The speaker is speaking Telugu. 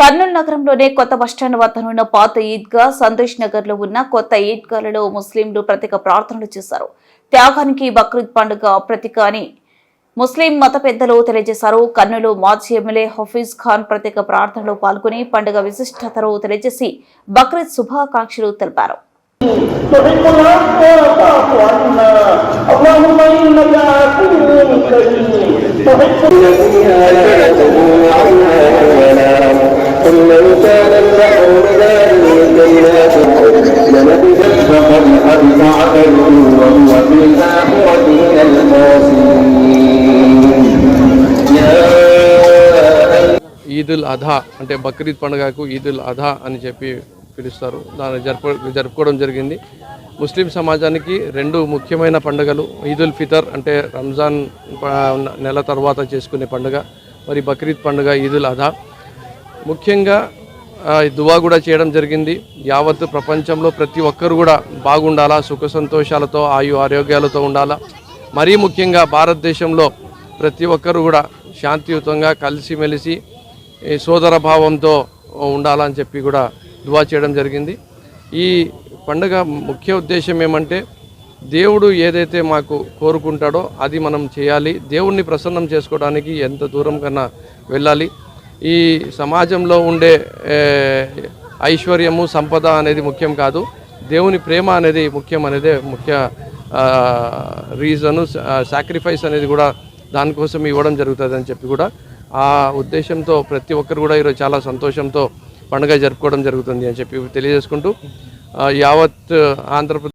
కర్నూలు నగరంలోనే కొత్త బస్టాండ్ వద్దనున్న పాత ఈద్గా సంతోష్ నగర్లో ఉన్న కొత్త ఈద్గాలలో ముస్లింలు ప్రత్యేక ప్రార్థనలు చేశారు. త్యాగానికి బక్రీద్ పండుగ ప్రతీక అని ముస్లిం మత పెద్దలు తెలియజేశారు. కర్నూలు మాజీ ఎమ్మెల్యే హఫీజ్ ఖాన్ ప్రత్యేక ప్రార్థనలో పాల్గొని పండుగ విశిష్టతను తెలియజేసి బక్రీద్ శుభాకాంక్షలు తెలిపారు. قل لو كان البحر مدادا لكلمات لنفذ فقد حبط عمله وهو في الآخرة من الخاسرين يا ఈదుల్ అధా అంటే బక్రీద్ పండుగకు ఈదుల్ అధా అని చెప్పి పిలుస్తారు దాన్ని జరుపు జరుపుకోవడం జరిగింది ముస్లిం సమాజానికి రెండు ముఖ్యమైన పండుగలు ఈదుల్ ఫితర్ అంటే రంజాన్ ప- నెల తర్వాత చేసుకునే పండుగ మరి బక్రీద్ పండుగ ఈదుల్ అధా ముఖ్యంగా దువా కూడా చేయడం జరిగింది. యావత్ ప్రపంచంలో ప్రతి ఒక్కరు కూడా బాగుండాలా సుఖ సంతోషాలతో ఆయు ఆరోగ్యాలతో ఉండాలా. మరీ ముఖ్యంగా భారతదేశంలో ప్రతి ఒక్కరు కూడా శాంతియుతంగా కలిసిమెలిసి ఈ సోదర భావంతో ఉండాలని చెప్పి కూడా దువా చేయడం జరిగింది. ఈ పండుగ ముఖ్య ఉద్దేశం ఏమంటే దేవుడు ఏదైతే మాకు కోరుకుంటాడో అది మనం చేయాలి. దేవుణ్ణి ప్రసన్నం చేసుకోవడానికి ఎంత దూరం కన్నా వెళ్ళాలి. ఈ సమాజంలో ఉండే ఐశ్వర్యము సంపద అనేది ముఖ్యం కాదు. దేవుని ప్రేమ అనేది ముఖ్యం అనేది ముఖ్య రీజను సాక్రిఫైస్ అనేది కూడా దానికోసం ఇవ్వడం జరుగుతుంది అని చెప్పి కూడా ఆ ఉద్దేశంతో ప్రతి ఒక్కరు కూడా ఈరోజు చాలా సంతోషంతో పండుగ జరుపుకోవడం జరుగుతుంది అని చెప్పి తెలియజేసుకుంటూ యావత్ ఆంధ్రప్రదేశ్